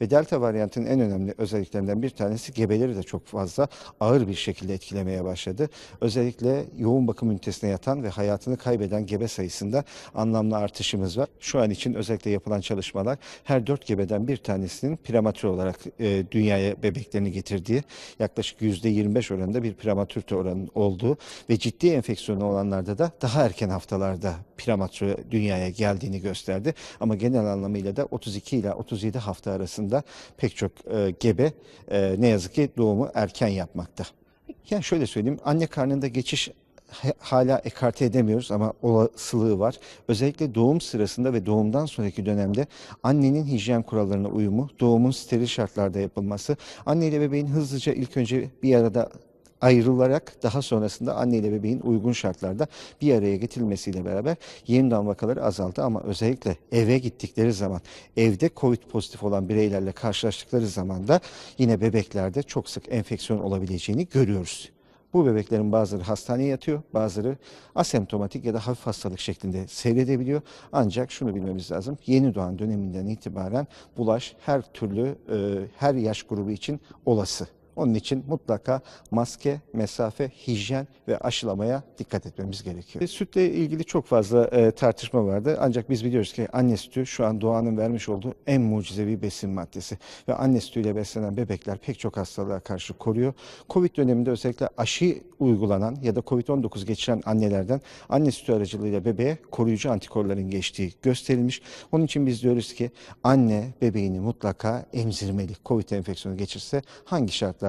ve delta varyantının en önemli özelliklerinden bir tanesi gebeleri de çok fazla ağır bir şekilde etkilemeye başladı. Özellikle yoğun bakım ünitesine yatan ve hayatını kaybeden gebe sayısında anlamlı artışımız var. Şu an için özellikle yapılan çalışmalar her dört gebeden bir tanesinin prematür olarak e, dünyaya bebeklerini getirdiği yaklaşık %25 oranında bir prematürte oranının olduğu ve ciddi enfeksiyonu olanlarda da daha erken haftalarda prematür dünyaya geldiğini gösterdi. Ama genel anlamıyla da 32 ile 37 hafta arasında pek çok e, gebe e, ne yazık ki doğumu erken yapmakta. Yani şöyle söyleyeyim anne karnında geçiş hala ekarte edemiyoruz ama olasılığı var. Özellikle doğum sırasında ve doğumdan sonraki dönemde annenin hijyen kurallarına uyumu, doğumun steril şartlarda yapılması, anne ile bebeğin hızlıca ilk önce bir arada ayrılarak daha sonrasında anne ile bebeğin uygun şartlarda bir araya getirilmesiyle beraber yeni doğum vakaları azaldı ama özellikle eve gittikleri zaman evde COVID pozitif olan bireylerle karşılaştıkları zaman da yine bebeklerde çok sık enfeksiyon olabileceğini görüyoruz. Bu bebeklerin bazıları hastaneye yatıyor, bazıları asemptomatik ya da hafif hastalık şeklinde seyredebiliyor. Ancak şunu bilmemiz lazım, yeni doğan döneminden itibaren bulaş her türlü, e, her yaş grubu için olası. Onun için mutlaka maske, mesafe, hijyen ve aşılamaya dikkat etmemiz gerekiyor. Sütle ilgili çok fazla e, tartışma vardı. Ancak biz biliyoruz ki anne sütü şu an doğanın vermiş olduğu en mucizevi besin maddesi. Ve anne sütüyle beslenen bebekler pek çok hastalığa karşı koruyor. Covid döneminde özellikle aşı uygulanan ya da Covid-19 geçiren annelerden anne sütü aracılığıyla bebeğe koruyucu antikorların geçtiği gösterilmiş. Onun için biz diyoruz ki anne bebeğini mutlaka emzirmeli. Covid enfeksiyonu geçirse hangi şartlarda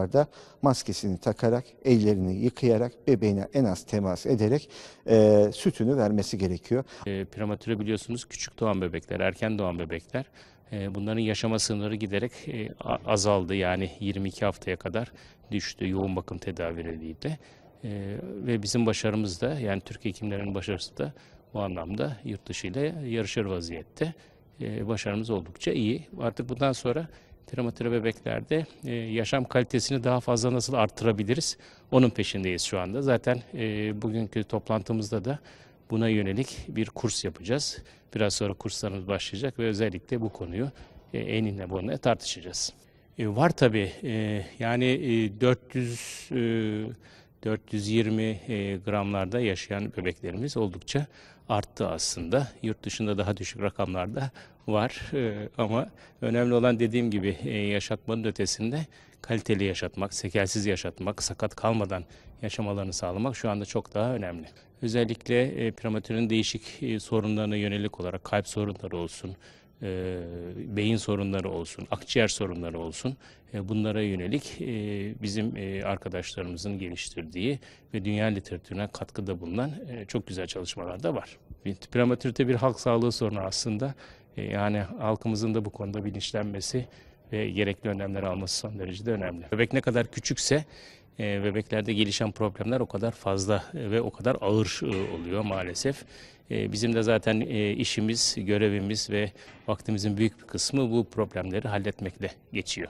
maskesini takarak, ellerini yıkayarak, bebeğine en az temas ederek e, sütünü vermesi gerekiyor. E, prematüre biliyorsunuz küçük doğan bebekler, erken doğan bebekler. E, bunların yaşama sınırı giderek e, azaldı. Yani 22 haftaya kadar düştü yoğun bakım tedavileriyle. Ve bizim başarımız da yani Türk hekimlerinin başarısı da bu anlamda yurt dışı ile yarışır vaziyette. E, başarımız oldukça iyi. Artık bundan sonra prematüre bebeklerde e, yaşam kalitesini daha fazla nasıl arttırabiliriz? Onun peşindeyiz şu anda. Zaten e, bugünkü toplantımızda da Buna yönelik bir kurs yapacağız. Biraz sonra kurslarımız başlayacak ve özellikle bu konuyu e, eninle boyunla tartışacağız. E, var tabii e, yani e, 400 e, 420 e, gramlarda yaşayan bebeklerimiz oldukça arttı aslında. Yurt dışında daha düşük rakamlarda var E, ama önemli olan dediğim gibi e, yaşatmanın ötesinde kaliteli yaşatmak, sekelsiz yaşatmak, sakat kalmadan yaşamalarını sağlamak şu anda çok daha önemli. Özellikle prematürün değişik sorunlarına yönelik olarak kalp sorunları olsun, e, beyin sorunları olsun, akciğer sorunları olsun e, bunlara yönelik e, bizim e, arkadaşlarımızın geliştirdiği ve dünya literatürüne katkıda bulunan e, çok güzel çalışmalar da var. Prematürite bir halk sağlığı sorunu aslında. E, yani halkımızın da bu konuda bilinçlenmesi ve gerekli önlemler alması son derece de önemli. Bebek ne kadar küçükse e, bebeklerde gelişen problemler o kadar fazla e, ve o kadar ağır e, oluyor maalesef. E, bizim de zaten e, işimiz, görevimiz ve vaktimizin büyük bir kısmı bu problemleri halletmekle geçiyor.